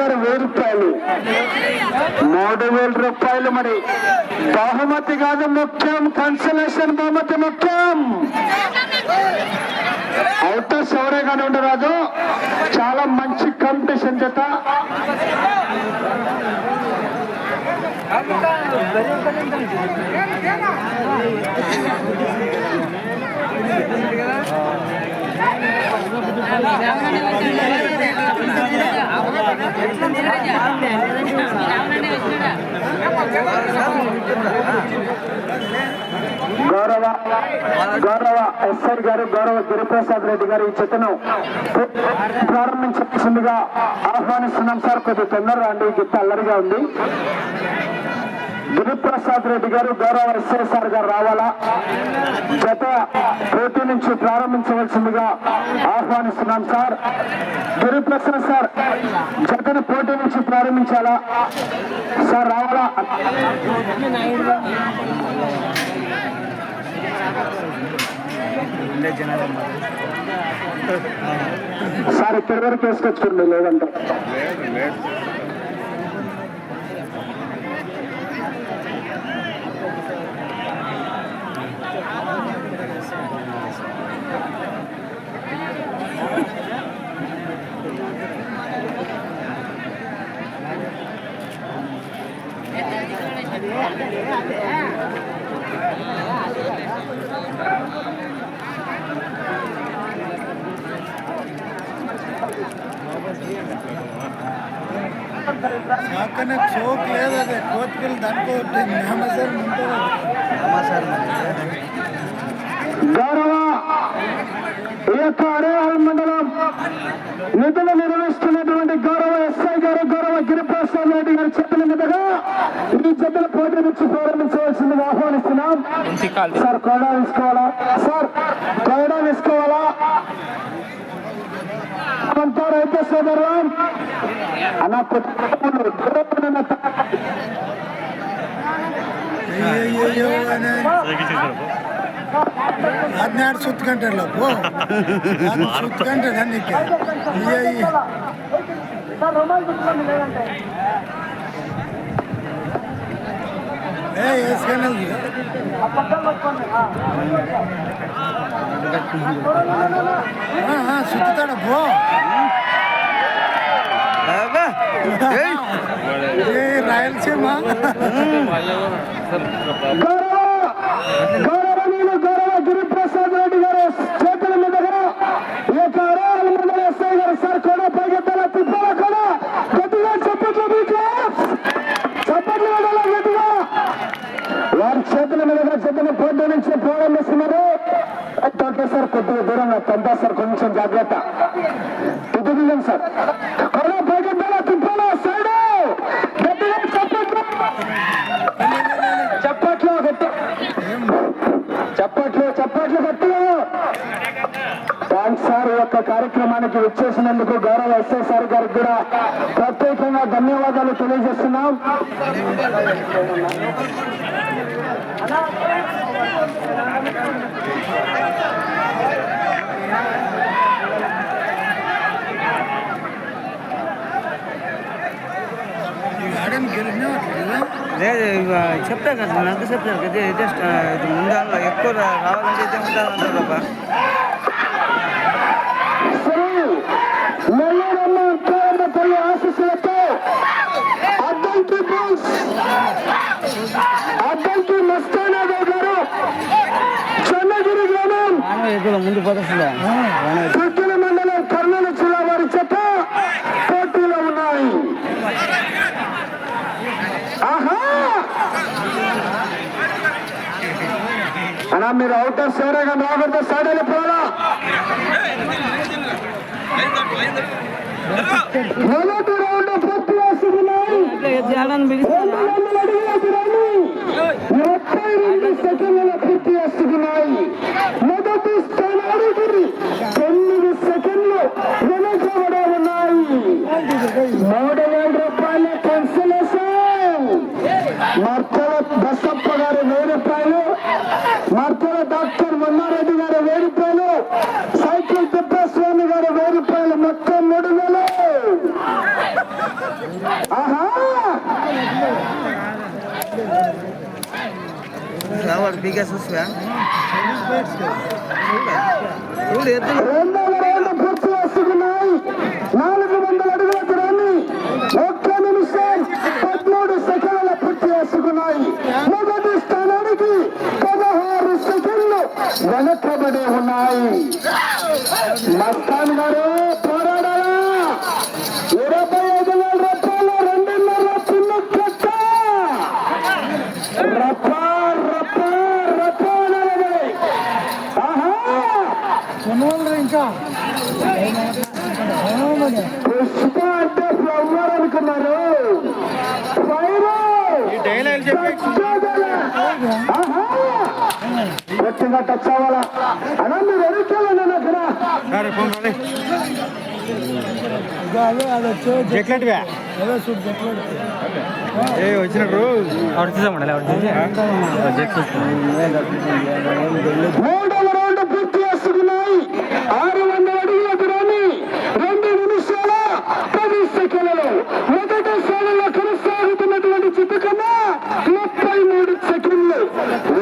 గారు వెయ్యి రూపాయలు. మూడు వేల రూపాయలు మరి. బహుమతి కాదు ముఖ్యం. కన్సలేషన్ బహుమతి ముఖ్యం. అవుతా సౌరగానే కానీ ఉండరాదు చాలా మంచి కాంపిటీషన్ చేత గౌరవ గౌరవ ఎస్ఆర్ గారు గౌరవ గిరిప్రసాద్ రెడ్డి గారు ఈ చెత్తను ప్రారంభించాల్సిందిగా ఆహ్వానిస్తున్నాం సార్. కొద్ది తొందరగా అండి ఈ గిత్త అల్లరిగా ఉంది. గురుప్రసాద్ రెడ్డి గారు గౌరవ ఎస్ఐ గారు రావాలా? గత పోటీ నుంచి ప్రారంభించవలసిందిగా ఆహ్వానిస్తున్నాం సార్. గురుప్రసాద్ సార్ జతను పోటీ నుంచి ప్రారంభించాలా? సార్ రావాలా? సార్ ఇక్కడి వరకు వేసుకొచ్చుకోండి లేదంటే? పక్కన చోక్ లేదు అదే కోతిపిల్లి దానికో మేమసారి ఉంటుంది గౌరవ ఈ యొక్క అరేవాల్ మండలం నిధులు నిర్వహిస్తున్నటువంటి గౌరవ ఎస్ఐ గారు గౌరవ గిరిప్రసాద్ రెడ్డి గారి చేతుల మీదుగా ఈ జడ్డల పోటీ నుంచి ప్రారంభించవలసిందిగా ఆహ్వానిస్తున్నాం సార్ కోడా తీసుకోవాలా సార్ కోడా తీసుకోవాలా అంతా రైతు సోదరులం అన్న పుట్టిన అయ్యో అని ಹದಿನಾರು ಸುತ್ತ ಗಂಟೆಲ್ಲ ಪೋ ಅದು ಸುತ್ತ ಗಂಟೆ ನನಗೆ ಅಯ್ಯಯ್ಯ ఏ వేసుకెళ్ళి సుత్తుతాడు పో ఏ రాయలసీమ గౌరవ గౌరవనీయులు గౌరవ గిరిప్రసాద్ రెడ్డి గారు కొద్దిగా దూరంగా తంతా కొంచెం జాగ్రత్త. ఇటు దిగండి సార్. కూడా పైకెత్తాల తిప్పాల సైడు. గట్టిగా చప్పట్లు. చప్పట్లు గట్టి థ్యాంక్స్ సార్ ఈ యొక్క కార్యక్రమానికి విచ్చేసినందుకు గౌరవ ఎస్ఐ సార్ గారికి కూడా ప్రత్యేకంగా ధన్యవాదాలు తెలియజేస్తున్నాం. ఆడని గెలిచినా లేదు ఇవ చెప్తా కదా నాకు చెప్తారు కదా జస్ట్ ముందు ఎక్కువ రా- రావాలంటే అక్కయ్యమ్మ తల్లి ఆశీస్సులతో అద్దంకి బోస్. ఎక్కువ ముందు పోతుందా మండలం కర్నూలు జిల్లా వారి చెత్త పోటీలో ఉన్నాయి. అన్నా మీరు అవుటర్ సేరగా రాకూడదు. సైడ్ వెళ్ళిపోవాలా మొదటి రౌండ్ పూర్తి చేస్తున్నాయి రెండు రెండు సెకండ్ల పూర్తి చేస్తున్నాయి మొదటి స్థానానికి తొమ్మిది సెకండ్లు వెనుకబడి ఉన్నాయి. మూడు వేల రూపాయల కన్సలేషన్ మర్తల బసప్ప గారు వెయ్యి రూపాయలు మార్తల డాక్టర్ మన్నారెడ్డి గారు వెయ్యి రూపాయలు సైకిల్ తిప్పస్వామి గారు వెయ్యి రూపాయలు మొత్తం మూడు వేలు ఆహా వాడు పీకేసి చూడు ఎద్దులు పూర్తి నాలుగు వందల అడుగుల దూరాన్ని ఒక్క నిమిషం పదమూడు సెకండ్ల పూర్తి చేసుకున్నాయి మొదటి స్థానానికి పదహారు సెకండ్లు వెనకబడి ఉన్నాయి. మస్తాన్ గారు పోరాడారా ఇరవై పుష్ప అంటే ఫ్లవర్ అనుకున్నారు. టచ్ అవ్వాలా? మీరు అక్కడ. ఏ వచ్చినట్టు మూడవ రౌండ్ పూర్తి ఆరు వందల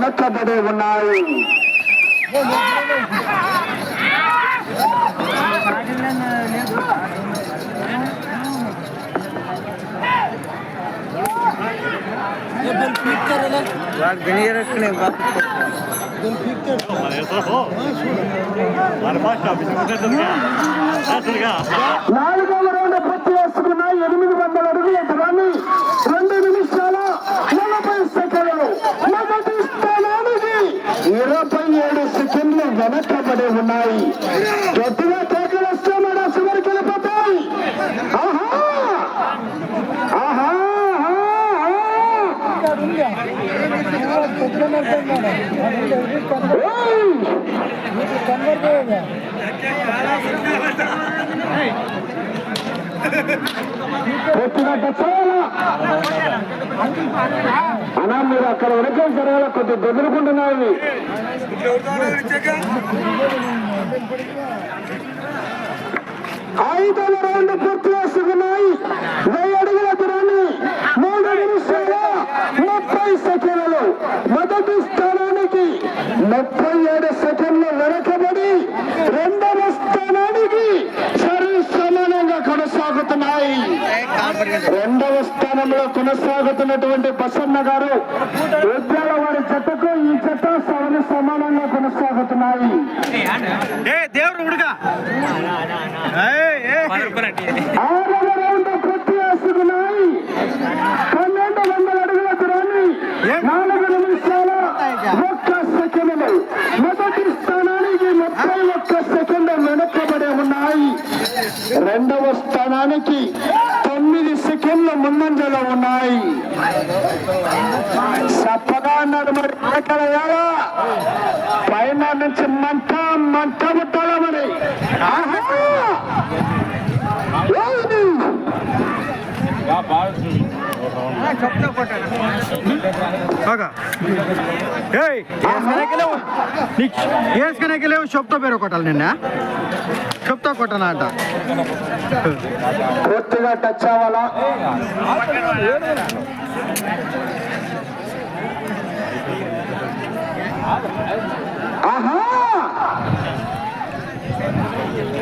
అమర్చబడి ఉన్నాయి. నాలుగవ రౌండ్ పూర్తి చేసుకున్న ఎనిమిది వందల అడుగులు ఎదురాన్ని సెకండ్లు ఉన్నాయి. గట్టిగా కేకలు వస్తే మన చివరికి వెళ్ళిపోతాయి. ఆహా! ఆహా! చాలా అన్నా మీరు అక్కడ వెనక జరగాల కొద్ది బెదిరుకుంటున్నారు ఐదవ రౌండ్ పూర్తి చేసుకున్నాయి వెయ్యి అడుగుల దూరాన్ని మూడు నిమిషాల ముప్పై సెకండ్లు. మొదటి స్థానానికి ముప్పై ఏడు సెకండ్లు వెనకబడి రెండు స్థానానికి సరి సమానంగా కొనసాగుతున్నాయి రెండవ స్థానంలో కొనసాగుతున్నటువంటి బసన్న గారు ఉద్యాల వారి జట్టుకు ఈ జట్ట సవని సమానంగా కొనసాగుతున్నాయి. పన్నెండు వందల అడుగుల దూరాన్ని నాలుగు నిమిషాల ఒక్క సెకండ్లు. మొదటి స్థానానికి ముప్పై ఒక్క సెకండ్ వెనకబడి ఉన్నాయి. రెండవ స్థానానికి తొమ్మిది సెకండ్లు ముందంజలో ఉన్నాయి. చప్పగా అన్నాడు మరి ఎక్కడ పైన నుంచి మంట మంట పుట్టాల మరి. ఆహా! ఏయ్! చెప్తా కొట్టాను వేసుకునేకెళ్ళేవు చెప్తా కొట్టాను అంట పూర్తిగా టచ్ అవ్వాలా?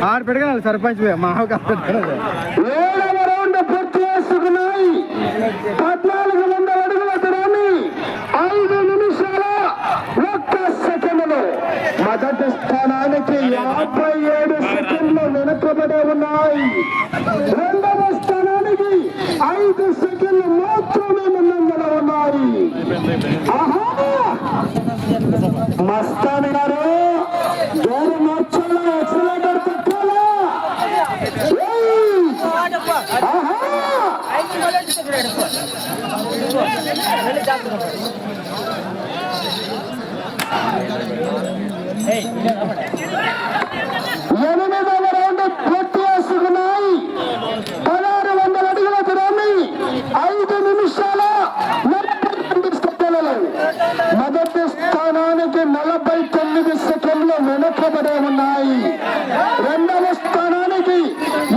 ఆరు పెడగనాలి సర్పంచ్ మా పెడగలదు పూర్తి చేసుకున్నాయి పద్నాలుగు వందల అడుగుల దూరాన్ని ఐదు నిమిషాల ఒక్క సెకండ్లు మొదటి స్థానానికి యాభై ఏడు సెకండ్లు వెనుకబడి ఉన్నాయి. రెండవ స్థానానికి ఐదు సెకండ్లు మాత్రమే ముందంజల ఉన్నాయి. ఆహా! మస్తాన్ గారు గేరు మార్చాలా ఎక్సలేటర్ తక్కాలా? ఆహా! ఎనిమిదవ రౌండ్ పూర్తి చేసుకున్నాయి. పదహారు వందల అడుగుల దూరాన్ని ఐదు నిమిషాల మొదటి స్థానానికి స్థానానికి నలభై తొమ్మిది సెకండ్లు వెనుకబడి ఉన్నాయి. రెండవ స్థానానికి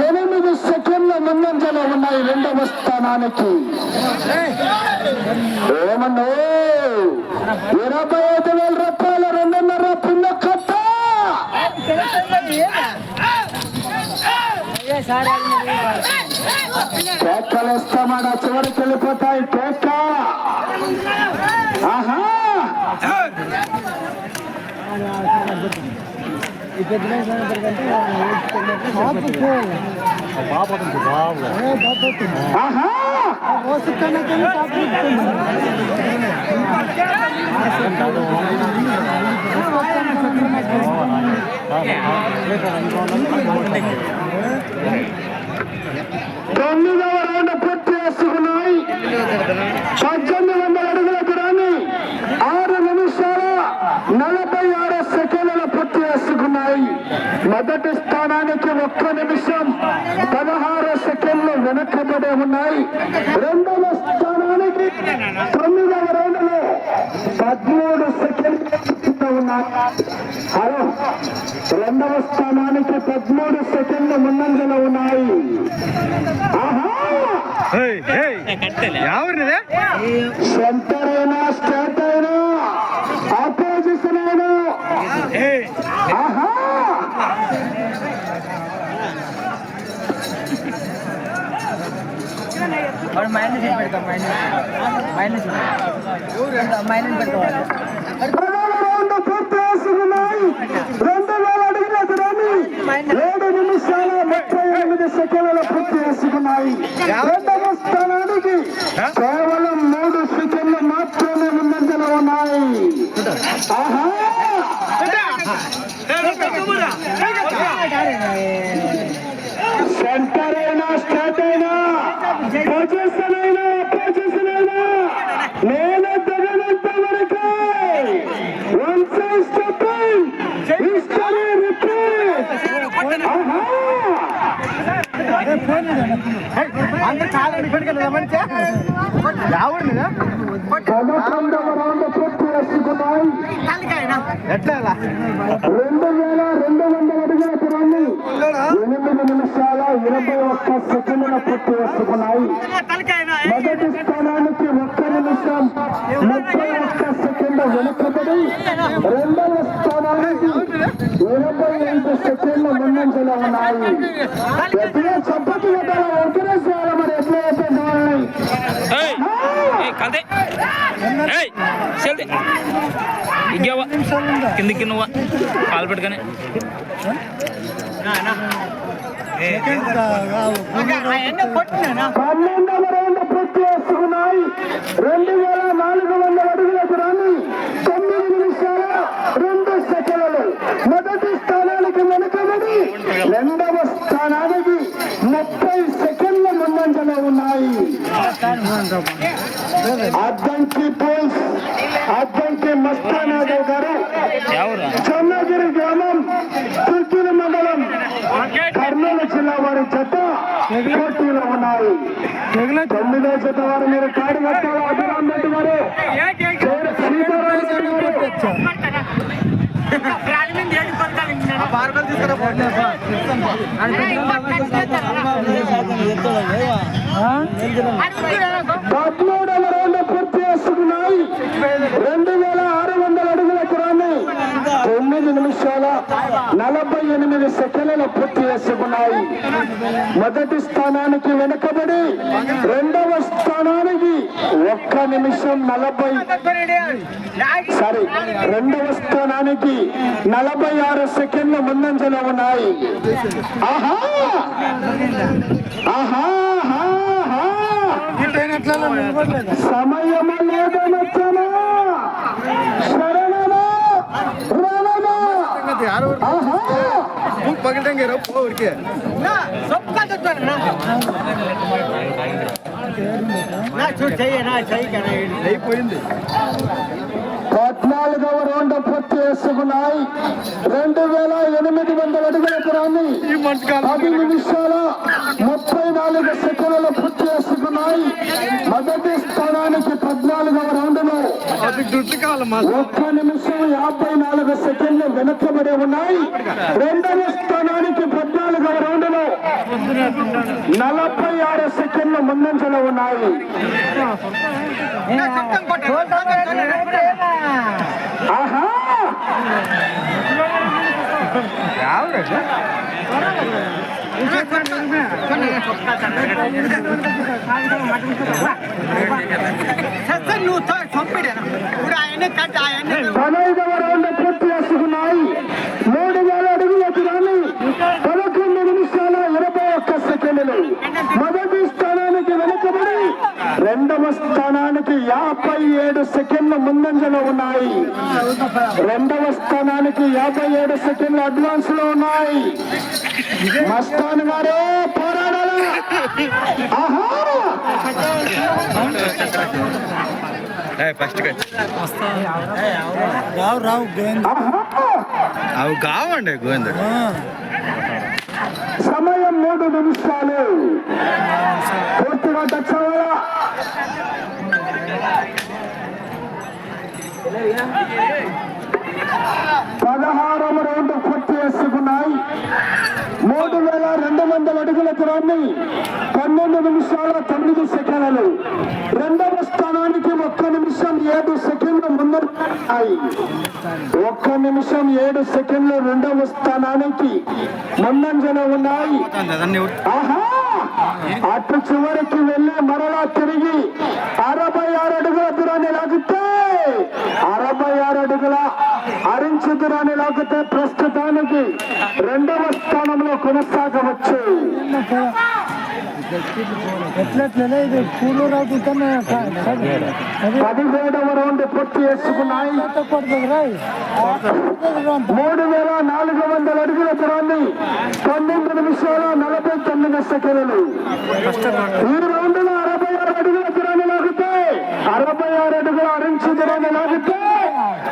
ఎనిమిది సెకండ్ల ముందంజలో ఉన్నాయి. రెండవ స్థానానికి. ఏమన్నా? ఇరవై ఐదు వేల రూపాయల రెండున్నర పిల్ల కట్ట కేకలు ఇస్తామాట చివరికి వెళ్ళిపోతాయి కేక ఆహా. ఆహా తొమ్మిదవ రౌండ్ పూర్తి చేసుకున్నాయి. పద్దెనిమిది వందల అడుగుల దూరాన్ని ఆరు నిమిషాల నలభై ఆరు సెకండ్ల పూర్తి చేసుకున్నాయి. మొదటి స్థానానికి ఒక్క నిమిషం పదహారు సెకండ్లు వెనకబడి ఉన్నాయి రెండవ స్థానానికి తొమ్మిదవ రౌండ్లో పదమూడు సెకండ్లు హలో రెండవ స్థానానికి పదమూడు సెకండ్లు ముందంజలో ఉన్నాయి. ఆహా! ఎవరినిదే? సెంటర్ అయినా స్టేట్ అయినా. ఆపోజిషన్ అయినా మైనస్ పెడతాం మైనస్. మైనస్. మైనస్ పెట్టుకోవాలి ప్రధాన రౌండ్ పూర్తి చేసుకున్నాయి రెండు వేల అడుగుల దూరాన్ని ఏడు నిమిషాల ముప్పై ఎనిమిది సెకండ్ల పూర్తి చేసుకున్నాయి. రెండవ స్థానానికి కేవలం మూడు సెకండ్లు మాత్రమే ముందంజలో ఉన్నాయి. ఆహా! సెంటర్ అయినా స్టేట్ అయినా పొజిషన్ అయినా పొజిషన్ అయినా నేను తగినంత వరకు one side stepping history repeat ఆహా అందరు చాలా డిఫరెంట్ కదా మంచి ఎవరినిదే పదకొండవ రౌండ్ పూర్తి చేసుకున్నాయి ఎట్లా? రెండు వేల రెండు వందల అడుగుల దూరాన్ని ఎనిమిది నిమిషాల ఇరవై ఒక్క సెకండ్ల పూర్తి చేసుకున్నాయి మొదటి స్థానానికి ఒక్క నిమిషం ముప్పై ఒక్క సెకండ్ వెనుకబడి రెండవ స్థానానికి ఇరవై ఐదు సెకండ్ల ముందంజలో ఉన్నాయి. చప్పటి కొట్టాలి ఏయ్ కదే ఏయ్ చెల్ది ఇగ్గావా? కిందికి నువ్వా కాలు పెట్టుకొని. రెండు వేల నాలుగు వందల అడుగులకు రాని తొమ్మిది నిమిషాల రెండు సెకండ్లు మొదటి స్థానానికి వెనుకబడి రెండవ స్థానానికి ముప్పై సెకండ్ల ముందంజలో ఉన్నాయి అద్దంకి పోల్స్ అద్దంకి మస్తానాథవ్ గారు. చన్నగిరి గ్రామం తుర్కిలి మండలం కర్నూలు జిల్లా వారి జత పోటీలో ఉన్నాయి తొమ్మిదో జత వారు మీరు కాడి కట్టాలి? అభిరామ్ రెడ్డి గారు. పార్కలు తీసుకురా పద్మూడవ రౌండ్ పూర్తి చేసుకున్నాయి. రెండు వేల ఆరు వందల అడుగుల దూరాన్ని తొమ్మిది నిమిషాల నలభై ఎనిమిది సెకండ్ల పూర్తి చేసుకున్నాయి. మొదటి స్థానానికి వెనుకబడి రెండవ స్థానానికి ఒక్క నిమిషం నలభై సారీ రెండవ స్థానానికి నలభై ఆరు సెకండ్లు ముందంజలో ఉన్నాయి. ఆహా, ఆహా. సమయము లేదనొచ్చనా శరణమా? రణమా? ఆహా! పగిలిటంగా ఊరికే. చూడు చెయ్యి నా చెయ్యి కదా అయిపోయింది. పద్నాలుగవ రౌండ్ పూర్తి చేసుకున్నాయి రెండు వేల ఎనిమిది వందల అడుగుల ఎకరాన్ని పది నిమిషాల ముప్పై నాలుగు సెకండ్లు పూర్తి చేసుకున్నాయి మొదటి స్థానానికి పద్నాలుగవ దుడ్డు కావాలమ్మా ఒక్క నిమిషం యాభై నాలుగు సెకండ్లు వెనకబడి ఉన్నాయి రెండవ స్థానానికి పద్నాలుగవ రౌండ్లో నలభై ఆరు సెకండ్లు ముందంజలో ఉన్నాయి నువ్వు చంపిడాను ఇప్పుడు ఆయన కట్ ఆయన పదైదవ రౌండ్ పూర్తి చేసుకున్నాయి మూడు వేల అడుగుల దూరాన్ని పదకొండు నిమిషాల ఇరవై ఒక్క సెకండ్లు మొదటి స్థానానికి వెనుకబడి రెండవ స్థానానికి యాభై ఏడు సెకండ్ల ముందంజలో ఉన్నాయి. రెండవ స్థానానికి యాభై ఏడు సెకండ్లు అడ్వాన్స్లో ఉన్నాయి. మస్తాన్ గారు పోరాడాలి? ఆహా! ఫస్ట్ రావు రావు గోవింద్ ఆహా! అవి కావండి గోవిందుడు. సమయం మూడు నిమిషాలు. పూర్తిగా దక్షిణ పదహారవ రౌండ్ పూర్తి చేసుకున్నాయి. మూడు వేల రెండు వందల అడుగుల దూరాన్ని పన్నెండు నిమిషాల తొమ్మిది సెకండ్లు. రెండవ స్థానానికి ఒక్క నిమిషం ఏడు సెకండ్లు ముందున్నాయి ఒక్క నిమిషం ఏడు సెకండ్లు రెండవ స్థానానికి ముందంజన ఉన్నాయి. ఆహా! అటు చివరికి వెళ్ళి మరలా తిరిగి అరవై ఆరు అడుగుల దూరాన్ని లాగితే అరవై ఆరు అడుగుల అరించు దూరాన్ని లాగితే ప్రస్తుతానికి రెండవ స్థానంలో కొనసాగవచ్చు. పదిహేడవ రౌండ్ పూర్తి చేసుకున్నాయి. కొడుతుంది రాయ్ మూడు వేల నాలుగు వందల అడుగుల దూరాన్ని పన్నెండు నిమిషాల నలభై తొమ్మిది సెకండ్లు ఈ రౌండ్లో అరవై ఆరు అడుగుల దూరాన్ని లాగితే అరవై ఆరు అడుగుల అరించి దూరాన్ని లాగితే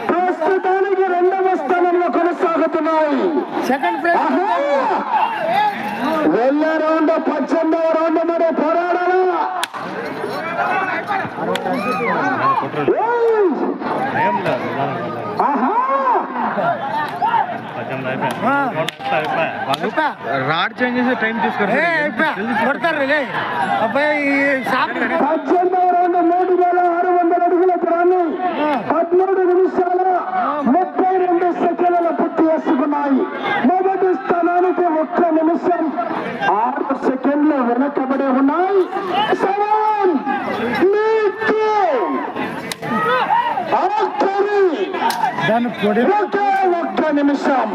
ప్రస్తుతానికి రెండవ స్థానంలో కొనసాగుతున్నాయి. సెకండ్ ప్లేస్ ఆహా! వెళ్ళే రౌండ్ పద్దెనిమిదవ రౌండ్ మరి పోరాడాలా? రాడ్ చేంజ్ చేసి టైం లే. అబ్బాయి పదమూడు నిమిషాల ముప్పై రెండు సెకండ్ల పూర్తి చేసుకున్నాయి. మొదటి స్థానానికి ఒక్క నిమిషం ఆరు సెకండ్లు వెనకబడి ఉన్నాయి. సెవెన్ ఒకే ఒక్క నిమిషం.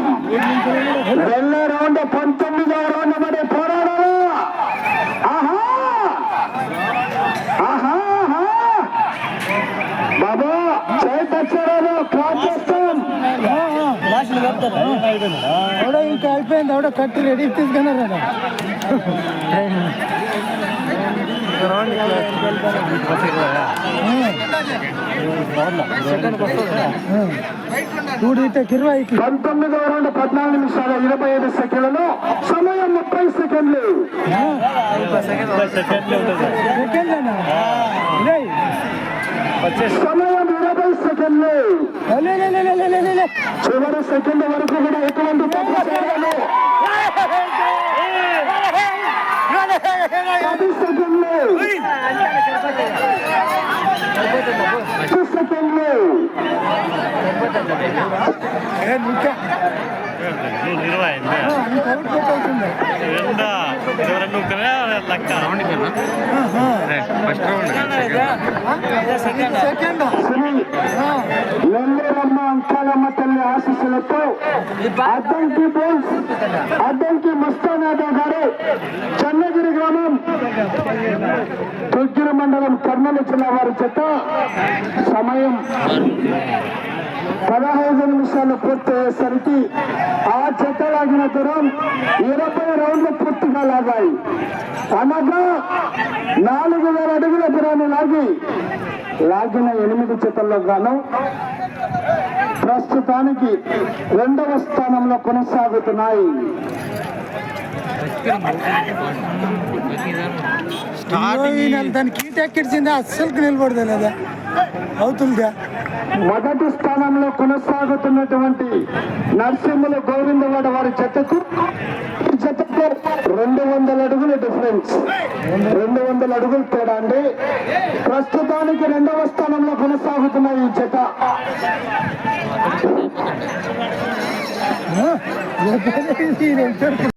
వెళ్ళే రౌండ్ పంతొమ్మిదవ రౌండ్ మరి పోరాడాలా ఆహా ఆహా ఆహా. బాబా చేతచ్చారాలు క్లాస్ చేస్తాం ఆవిడ రెడీ తీసుకున్నారు చూడు ఇట్ట కిరవాయికి పంతొమ్మిదవ రౌండ్ పద్నాలుగు నిమిషాల ఇరవై ఐదు సెకండ్లలో సమయం ముప్పై సెకండ్లు. సమయం సెకండ్లు. చివరి సెకండ్ వరకు కూడా ఎటువంటి తప్పు పది సెకండ్లు. పది సెకండ్లు ఏ ఇంకా కరెక్ట్ పెట్టాల్సిందే first round. Second Shri Ankalamma తల్లి ఆశీస్సులతో అద్దంకి బోల్స్ అద్దంకి గారు చెన్నగిరి గ్రామం తొగ్గిరి మండలం కర్నూలు జిల్లా వారి చేత సమయం పదహైదు నిమిషాలు పూర్తి అయ్యేసరికి ఆ చెత్త లాగిన దూరం ఇరవై రౌండ్లు పూర్తిగా లాగాయి అనగా నాలుగు వేల అడుగుల దూరాన్ని లాగి లాగిన ఎనిమిది చెత్తల్లో గాను ప్రస్తుతానికి రెండవ స్థానంలో కొనసాగుతున్నాయి. ఈ నెల దాని కీట్ ఎక్కిడిచింది అస్సలు నిలబడదా లేదా అవుతుందా మొదటి స్థానంలో కొనసాగుతున్నటువంటి నరసింహుల గోవిందవాడ వారి జతకు ఈ జతకు రెండు వందల అడుగుల డిఫరెన్స్. రెండు వందల అడుగులు తేడా అండి. ప్రస్తుతానికి రెండవ స్థానంలో కొనసాగుతున్న ఈ జత. ఆ,